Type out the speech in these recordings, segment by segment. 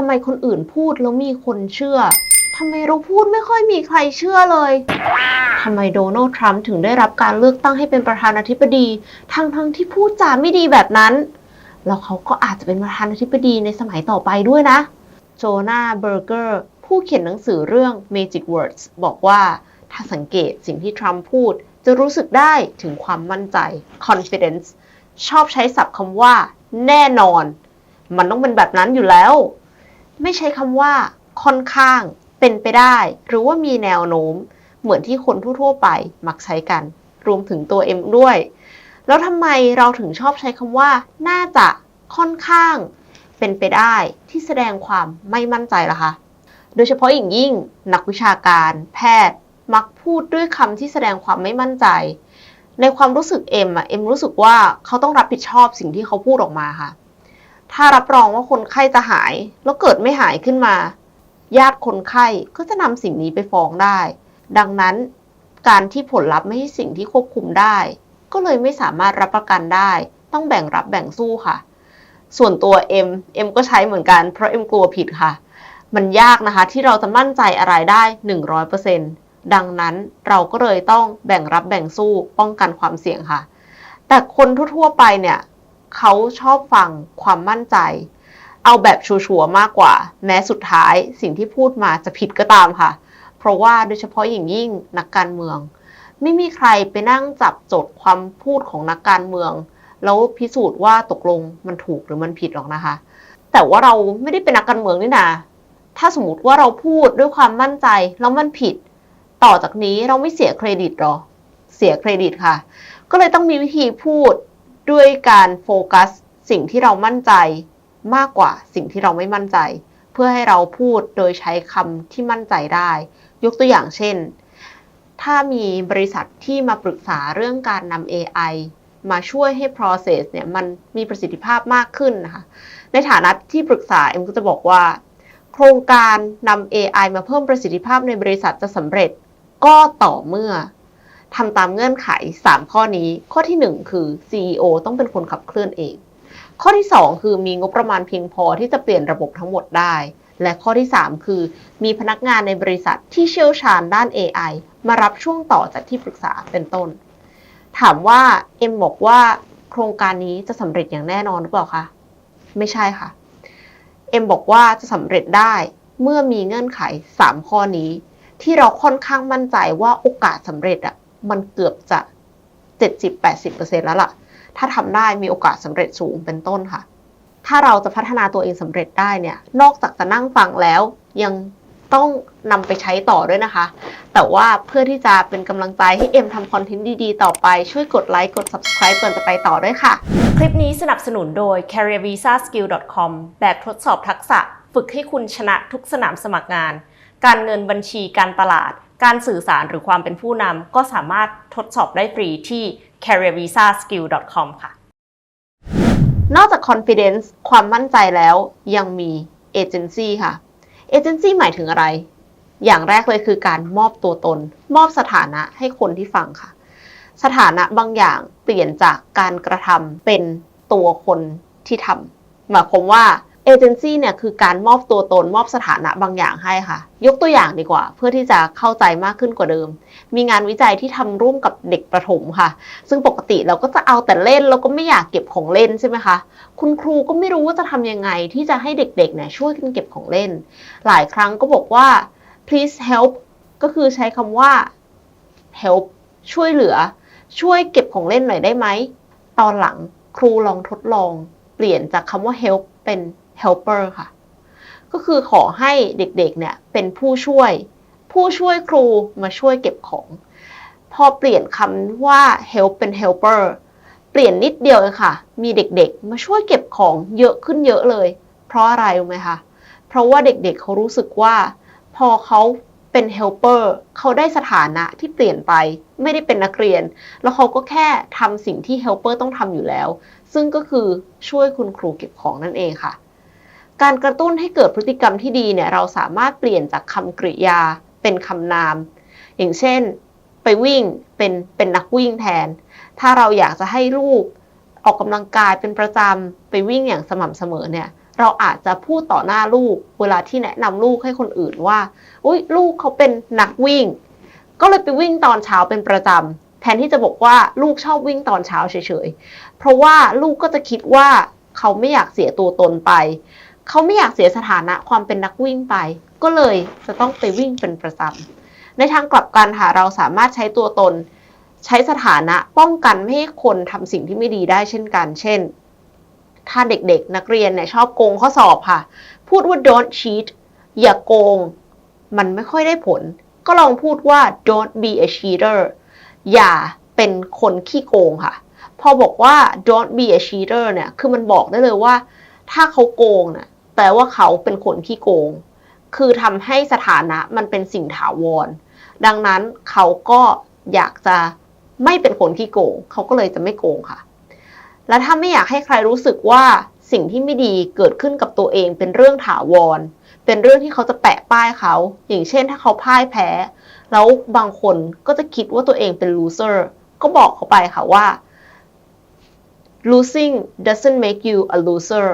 ทำไมคนอื่นพูดแล้วมีคนเชื่อทำไมเราพูดไม่ค่อยมีใครเชื่อเลยทำไมโดนัลด์ทรัมป์ถึงได้รับการเลือกตั้งให้เป็นประธานาธิบดี ทั้งทั้งที่พูดจาไม่ดีแบบนั้น แล้วเขาก็อาจจะเป็นประธานาธิบดีในสมัยต่อไปด้วยนะ โจนาเบอร์เกอร์ ผู้เขียนหนังสือเรื่อง Magic Words บอกว่าถ้าสังเกตสิ่งที่ทรัมป์พูด จะรู้สึกได้ถึงความมั่นใจ confidence ชอบใช้ศัพท์คำว่า แน่นอน มันต้องเป็นแบบนั้นอยู่แล้ว ไม่ใช้คำว่าค่อนข้างเป็นไปได้ หรือว่ามีแนวโน้มเหมือนที่คนทั่วๆไปมักใช้กัน รวมถึงตัวเอ็มด้วย แล้วทำไมเราถึงชอบใช้คำว่า น่าจะค่อนข้าง เป็นไปได้ที่แสดงความไม่มั่นใจล่ะคะ โดยเฉพาะอย่างยิ่งนักวิชาการแพทย์มักพูดด้วยคำที่แสดงความไม่มั่นใจ ในความรู้สึกเอ็มอะเอ็มรู้สึกว่าเขาต้องรับผิดชอบสิ่งที่เขาพูดออกมาค่ะ ถ้ารับรองว่าคนไข้จะหาย แล้วเกิดไม่หายขึ้นมา ญาติคนไข้ก็จะนำสิ่งนี้ไปฟ้องได้ ดังนั้น การที่ผลลัพธ์ไม่ใช่สิ่งที่ควบคุมได้ ก็เลยไม่สามารถรับประกันได้ ต้องแบ่งรับแบ่งสู้ค่ะ ส่วนตัวเอ็มเอ็มก็ใช้เหมือนกันเพราะเอ็มกลัวผิดค่ะ มันยากนะคะที่เราจะมั่นใจอะไรได้ 100%ดังนั้นเราก็เลยต้องแบ่งรับแบ่งสู้ป้องกันความเสี่ยงค่ะ แต่คนทั่วๆไปเนี่ย เขาชอบฟังความมั่นใจ เอาแบบชัวร์ๆมากกว่า แม้สุดท้ายสิ่งที่พูดมาจะผิดก็ตามค่ะ เพราะว่าโดยเฉพาะอย่างยิ่งนักการเมือง ไม่มีใครไปนั่งจับจดความพูดของนักการเมือง แล้วพิสูจน์ว่าตกลงมันถูกหรือมันผิดหรอกนะคะ แต่ว่าเราไม่ได้เป็นนักการเมืองนี่นาถ้าสมมติว่าเราพูดด้วยความมั่นใจแล้วมันผิด ต่อจากนี้เราไม่เสียเครดิตหรอ เสียเครดิตค่ะ ก็เลยต้องมีวิธีพูด ด้วยการโฟกัสสิ่งที่เรามั่นใจมากกว่าสิ่งที่เราไม่มั่นใจ เพื่อให้เราพูดโดยใช้คำที่มั่นใจได้ ยกตัวอย่างเช่น ถ้ามีบริษัทที่มาปรึกษาเรื่องการนำ AI มาช่วยให้ process เนี่ยมันมีประสิทธิภาพมากขึ้นนะคะ ในฐานะที่ปรึกษาเอ็มก็จะบอกว่า โครงการนำ AI มาเพิ่มประสิทธิภาพในบริษัทจะสำเร็จก็ต่อเมื่อ ทำตามเงื่อนไข 3 ข้อนี้ ข้อที่ 1 คือ CEO ต้องเป็นคนขับเคลื่อนเอง ข้อที่ 2 คือมีงบประมาณเพียงพอที่จะเปลี่ยนระบบทั้งหมดได้ และข้อที่ 3 คือ มีพนักงานในบริษัทที่เชี่ยวชาญด้าน AI มารับช่วงต่อจากที่ปรึกษาเป็นต้น ถามว่าเอ็มบอกว่าโครงการนี้จะสำเร็จอย่างแน่นอนหรือเปล่าคะไม่ใช่ค่ะ เอ็มบอกว่าจะสำเร็จได้เมื่อมีเงื่อนไข 3 ข้อนี้ ที่เราค่อนข้างมั่นใจว่าโอกาสสำเร็จอะ มันเกือบจะ 70-80%แล้วล่ะ ถ้าทำได้มีโอกาสสำเร็จสูงเป็นต้นค่ะ ถ้าเราจะพัฒนาตัวเองสำเร็จได้เนี่ย นอกจากจะนั่งฟังแล้วยังต้องนำไปใช้ต่อด้วยนะคะ แต่ว่าเพื่อที่จะเป็นกำลังใจให้เอ็มทำคอนเทนต์ดีๆ ต่อไป ช่วยกดไลค์กด subscribe ก่อนจะไปต่อด้วยค่ะ คลิปนี้สนับสนุนโดย careervisaskill.com แบบทดสอบทักษะ ฝึกให้คุณชนะทุกสนามสมัครงาน การเงินบัญชีการตลาด การสื่อสารหรือความเป็นผู้นำก็สามารถทดสอบได้ฟรีที่ careervisaskill.com ค่ะ นอกจาก confidence ความมั่นใจแล้วยังมี agency ค่ะ agency หมายถึงอะไร อย่างแรกเลยคือการมอบตัวตน มอบสถานะให้คนที่ฟังค่ะ สถานะบางอย่างเปลี่ยนจากการกระทำเป็นตัวคนที่ทำหมายความว่า เอเจนซี่เนี่ยคือการมอบตัวตนมอบสถานะบางอย่างให้ค่ะ ยกตัวอย่างดีกว่า เพื่อที่จะเข้าใจมากขึ้นกว่าเดิม มีงานวิจัยที่ทำร่วมกับเด็กประถมค่ะ ซึ่งปกติเราก็จะเอาแต่เล่นแล้วก็ไม่อยากเก็บของเล่นใช่ไหมคะ คุณครูก็ไม่รู้ว่าจะทำยังไงที่จะให้เด็กๆเนี่ยช่วยกันเก็บของเล่น หลายครั้งก็บอกว่า please help ก็คือใช้คำว่า help ช่วยเหลือ ช่วยเก็บของเล่นหน่อยได้ไหมตอนหลังครูลองทดลอง เปลี่ยนจากคำว่า help เป็น helper ค่ะ ก็คือขอให้เด็กๆเนี่ยเป็นผู้ช่วย ผู้ช่วยครูมาช่วยเก็บของ พอเปลี่ยนคำว่า help เป็น helper เปลี่ยนนิดเดียวเองค่ะ มีเด็กๆ มาช่วยเก็บของเยอะขึ้นเยอะเลย เพราะอะไรรู้ไหมคะ เพราะว่าเด็กๆเขารู้สึกว่า พอเขาเป็น helper เขาได้สถานะที่เปลี่ยนไป ไม่ได้เป็นนักเรียน แล้วเขาก็แค่ทำสิ่งที่ helper ต้องทำอยู่แล้ว ซึ่งก็คือช่วยคุณครูเก็บของนั่นเองค่ะ การกระตุ้นให้เกิดพฤติกรรมที่ดีเนี่ยเราสามารถเปลี่ยนจากคำกริยาเป็นคำนาม อย่างเช่น ไปวิ่งเป็นเป็นนักวิ่งแทน ถ้าเราอยากจะให้ลูกออกกำลังกายเป็นประจำไปวิ่งอย่างสม่ำเสมอเนี่ยเราอาจจะพูดต่อหน้าลูก เวลาที่แนะนำลูกให้คนอื่นว่า อุ้ยลูกเขาเป็นนักวิ่ง ก็เลยไปวิ่งตอนเช้าเป็นประจำแทนที่จะบอกว่าลูกชอบวิ่งตอนเช้าเฉยๆ เพราะว่าลูกก็จะคิดว่าเขาไม่อยากเสียตัวตนไป เขาไม่อยากเสียสถานะความเป็นนักวิ่งไป ก็เลยจะต้องไปวิ่งเป็นประจำในทางกลับกันค่ะเราสามารถใช้ตัวตน ใช้สถานะป้องกันไม่ให้คนทำสิ่งที่ไม่ดีได้เช่นกัน เช่น ถ้าเด็กๆ นักเรียนเนี่ยชอบโกงข้อสอบค่ะ พูดว่า don't cheat อย่าโกง มันไม่ค่อยได้ผล ก็ลองพูดว่า don't be a cheater อย่าเป็นคนขี้โกงค่ะ พอบอกว่า don't be a cheater เนี่ย คือมันบอกได้เลยว่า ถ้าเขาโกงน่ะ แปลว่าเขาเป็นคนขี้โกง คือทำให้สถานะมันเป็นสิ่งถาวร ดังนั้นเขาก็อยากจะไม่เป็นคนขี้โกง เขาก็เลยจะไม่โกงค่ะ และถ้าไม่อยากให้ใครรู้สึกว่าสิ่งที่ไม่ดีเกิดขึ้นกับตัวเองเป็นเรื่องถาวร เป็นเรื่องที่เขาจะแปะป้ายเขา อย่างเช่นถ้าเขาพ่ายแพ้ แล้วบางคนก็จะคิดว่าตัวเองเป็น loser ก็บอกเขาไปค่ะว่า losing doesn't make you a loser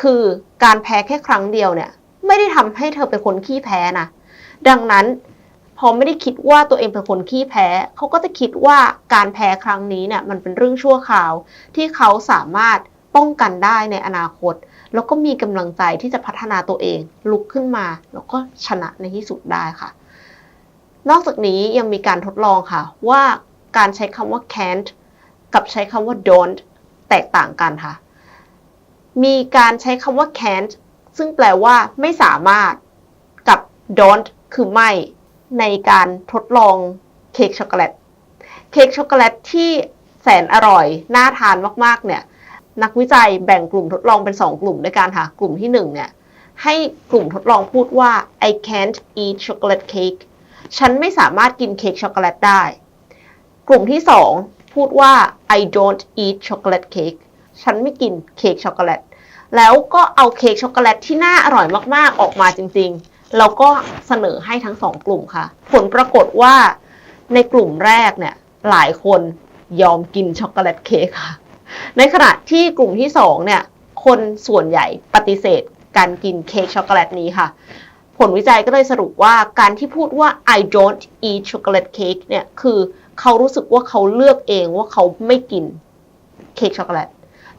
คือการแพ้แค่ครั้งเดียวเนี่ย ไม่ได้ทำให้เธอเป็นคนขี้แพ้นะดังนั้นพอไม่ได้คิดว่าตัวเองเป็นคนขี้แพ้เขาก็จะคิดว่าการแพ้ครั้งนี้เนี่ยมันเป็นเรื่องชั่วคราว ที่เขาสามารถป้องกันได้ในอนาคต แล้วก็มีกำลังใจที่จะพัฒนาตัวเอง ลุกขึ้นมา แล้วก็ชนะในที่สุดได้ค่ะ นอกจากนี้ยังมีการทดลองค่ะ ว่าการใช้คำว่า can't กับใช้คำว่า don't แตกต่างกันค่ะ มีการใช้คำว่า can't ซึ่งแปลว่าไม่สามารถ กับ don't คือไม่ ในการทดลองเค้กช็อกโกแลต เค้กช็อกโกแลตที่แสนอร่อย น่าทานมาก ๆ เนี่ย นักวิจัยแบ่งกลุ่มทดลองเป็น 2 กลุ่มด้วยกันค่ะ กลุ่มที่ 1 เนี่ย ให้กลุ่มทดลองพูดว่า I can't eat chocolate cake ฉันไม่สามารถกินเค้กช็อกโกแลตได้ กลุ่มที่ 2 พูดว่า I don't eat chocolate cake ฉันไม่กินเค้กช็อกโกแลตแล้วก็เอาเค้กช็อกโกแลตที่น่าอร่อยมากๆออกมาจริงๆ แล้วก็เสนอให้ทั้งสองกลุ่มค่ะ ผลปรากฏว่าในกลุ่มแรกเนี่ยหลายคนยอมกินช็อกโกแลตเค้กค่ะ ในขณะที่กลุ่มที่สองเนี่ยคนส่วนใหญ่ปฏิเสธการกินเค้กช็อกโกแลตนี้ค่ะ ผลวิจัยก็เลยสรุปว่าการที่พูดว่า I don't eat chocolate cake เนี่ยคือเขารู้สึกว่าเขาเลือกเองว่าเขาไม่กินเค้กช็อกโกแลต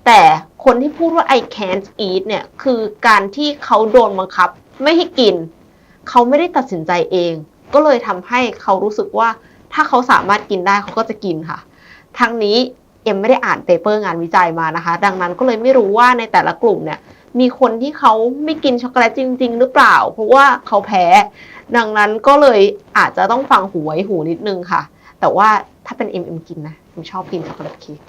แต่คนที่พูดว่า I can't eat เนี่ย คือการที่เขาโดนบังคับ ไม่ให้กิน เขาไม่ได้ตัดสินใจเอง ก็เลยทำให้เขารู้สึกว่า ถ้าเขาสามารถกินได้เขาก็จะกินค่ะ ทั้งนี้เอ็มไม่ได้อ่านเปเปอร์งานวิจัยมานะคะ ดังนั้นก็เลยไม่รู้ว่าในแต่ละกลุ่มเนี่ย มีคนที่เขาไม่กินช็อกโกแลตจริง ๆ หรือเปล่า เพราะว่าเขาแพ้ ดังนั้นก็เลยอาจจะต้องฟังหูไว้หูนิดนึงค่ะ แต่ว่าถ้าเป็นเอ็มเอ็มกินนะเอ็มชอบกินช็อกโกแลตเค้ก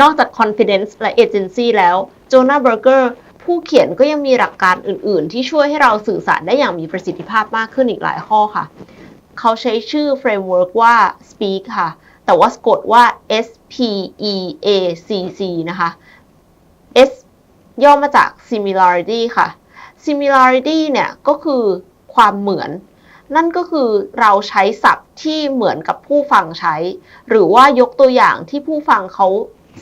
นอกจาก confidence และ agency แล้วโจนาเบอร์เกอร์ผู้เขียนก็ยังมีหลักการอื่น ๆ ที่ช่วยให้เราสื่อสารได้อย่างมีประสิทธิภาพมากขึ้นอีกหลายข้อค่ะ เขาใช้ชื่อ framework ว่า speak ค่ะ แต่ว่าสกดว่า S P E A C C นะคะ S ย่อมาจาก similarity ค่ะ similarity เนี่ยก็คือความเหมือน นั่นก็คือเราใช้ศัพท์ที่เหมือนกับผู้ฟังใช้ หรือว่ายกตัวอย่างที่ผู้ฟังเขา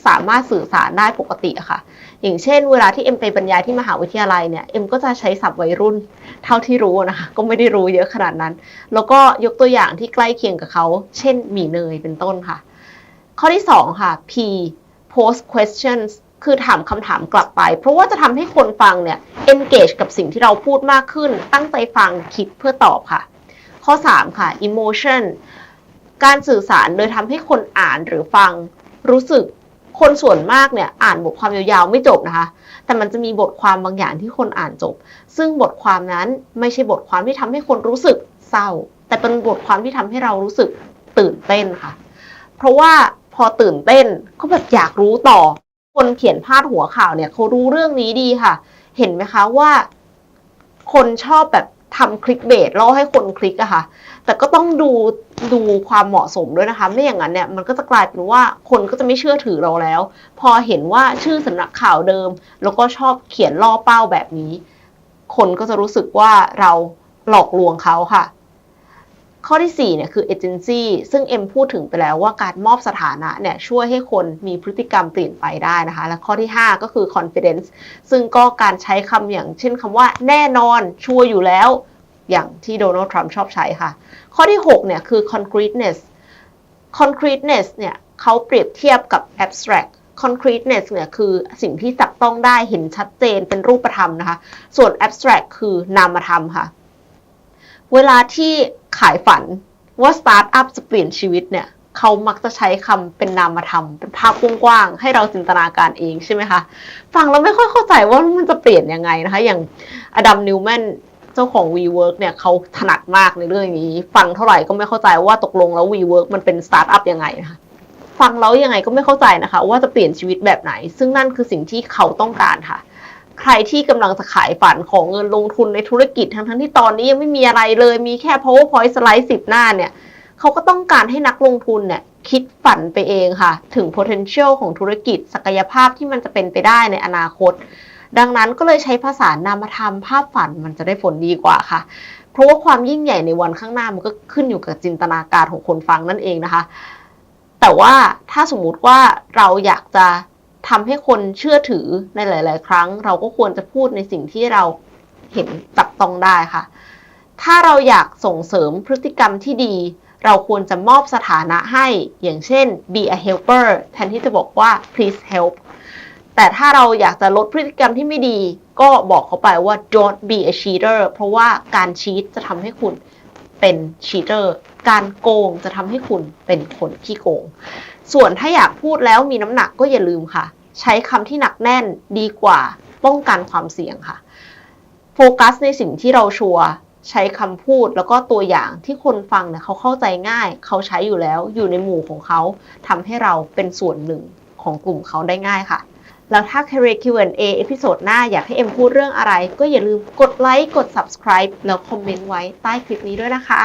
สามารถสื่อสารได้ปกติอะค่ะ อย่างเช่น เวลาที่เอ็มไปบรรยายที่มหาวิทยาลัยเนี่ย เอ็มก็จะใช้ศัพท์วัยรุ่นเท่าที่รู้นะคะ ก็ไม่ได้รู้เยอะขนาดนั้น แล้วก็ยกตัวอย่างที่ใกล้เคียงกับเขา เช่น หมีเนยเป็นต้นค่ะ ข้อที่ 2 ค่ะ P post questions คือถามคำถามกลับไป เพราะว่าจะทำให้คนฟังเนี่ย engage กับสิ่งที่เราพูดมากขึ้น ตั้งใจฟังคิดเพื่อตอบค่ะ ข้อ 3 ค่ะ emotion การสื่อสารโดยทำให้คนอ่านหรือฟัง รู้สึก คนส่วนมากเนี่ยอ่านบทความยาวๆไม่จบนะคะ แต่มันจะมีบทความบางอย่างที่คนอ่านจบ ซึ่งบทความนั้นไม่ใช่บทความที่ทำให้คนรู้สึกเศร้า แต่เป็นบทความที่ทำให้เรารู้สึกตื่นเต้นค่ะ เพราะว่าพอตื่นเต้นก็แบบอยากรู้ต่อ คนเขียนพาดหัวข่าวเนี่ยเขารู้เรื่องนี้ดีค่ะ เห็นไหมคะว่า คนชอบแบบ ทำคลิกเบสล่อให้คนคลิกอะค่ะ แต่ก็ต้องดูดูความเหมาะสมด้วยนะคะ ไม่อย่างนั้นเนี่ยมันก็จะกลายเป็นว่าคนก็จะไม่เชื่อถือเราแล้ว พอเห็นว่าชื่อสำนักข่าวเดิม แล้วก็ชอบเขียนล่อเป้าแบบนี้ คนก็จะรู้สึกว่าเราหลอกลวงเขาค่ะ ข้อที่ 4 เนี่ยคือ agency ซึ่งเอ็มพูดถึงไปแล้วว่าการมอบสถานะเนี่ยช่วยให้คนมีพฤติกรรมเปลี่ยนไปได้นะคะ และข้อที่ 5 ก็คือ confidence ซึ่งก็การใช้คำอย่างเช่นคำว่าแน่นอนชัวร์อยู่แล้ว อย่างที่โดนัลด์ทรัมป์ชอบใช้ค่ะ ข้อที่ 6 เนี่ยคือ concreteness concreteness เนี่ยเขาเปรียบเทียบกับ abstract concreteness เนี่ยคือสิ่งที่จับต้องได้เห็นชัดเจนเป็นรูปธรรมนะคะ ส่วน abstract คือนามธรรมค่ะ เวลาที่ ขายฝันว่าสตาร์ทอัพจะเปลี่ยนชีวิตเนี่ยเขามักจะใช้คำเป็นนามธรรมเป็นภาพกว้างๆให้เราจินตนาการเองใช่ไหมคะ ฟังแล้วไม่ค่อยเข้าใจว่ามันจะเปลี่ยนยังไงนะคะ อย่างอดัมนิวแมนเจ้าของ WeWork เนี่ยเขาถนัดมากในเรื่องนี้ ฟังเท่าไหร่ก็ไม่เข้าใจว่าตกลงแล้ว WeWork มันเป็นสตาร์ทอัพยังไงนะคะฟังแล้วยังไงก็ไม่เข้าใจนะคะ ว่าจะเปลี่ยนชีวิตแบบไหน ซึ่งนั่นคือสิ่งที่เขาต้องการค่ะ ใครที่กำลังจะขายฝันของเงินลงทุนในธุรกิจทั้งทั้งๆที่ตอนนี้ยังไม่มีอะไรเลย มีแค่ powerpoint slide 10หน้าเนี่ยเขาก็ต้องการให้นักลงทุนเนี่ยคิดฝันไปเองค่ะ ถึง potential ของธุรกิจ ศักยภาพที่มันจะเป็นไปได้ในอนาคต ดังนั้นก็เลยใช้ภาษานามธรรมภาพฝันมันจะได้ผลดีกว่าค่ะ เพราะว่าความยิ่งใหญ่ในวันข้างหน้ามันก็ขึ้นอยู่กับจินตนาการของคนฟังนั่นเองนะคะ แต่ว่าถ้าสมมุติว่าเราอยากจะ ทำให้คนเชื่อถือในหลาย ๆ ครั้ง เราก็ควรจะพูดในสิ่งที่เราเห็นจับต้องได้ค่ะ ถ้าเราอยากส่งเสริมพฤติกรรมที่ดี เราควรจะมอบสถานะให้ อย่างเช่น be a helper แทนที่จะบอกว่า please help แต่ถ้าเราอยากจะลดพฤติกรรมที่ไม่ดี ก็บอกเขาไปว่า don't be a cheater เพราะว่าการชีตจะทำให้คุณเป็น cheater การโกงจะทำให้คุณเป็นคนขี้โกง ส่วนถ้าอยากพูดแล้วมีน้ำหนักก็อย่าลืมค่ะ ใช้คำที่หนักแน่นดีกว่าป้องกันความเสี่ยงค่ะ โฟกัสในสิ่งที่เราชัวร์ใช้คำพูดแล้วก็ตัวอย่างที่คนฟังเนี่ยเขาเข้าใจง่าย เขาใช้อยู่แล้วอยู่ในหมู่ของเขาทำให้เราเป็นส่วนหนึ่งของกลุ่มเขาได้ง่ายค่ะ แล้วถ้า Career Q&A เอพิโซดหน้าอยากให้เอ็มพูดเรื่องอะไร ก็อย่าลืมกดไลค์กด subscribe แล้วคอมเมนต์ไว้ใต้คลิปนี้ด้วยนะคะ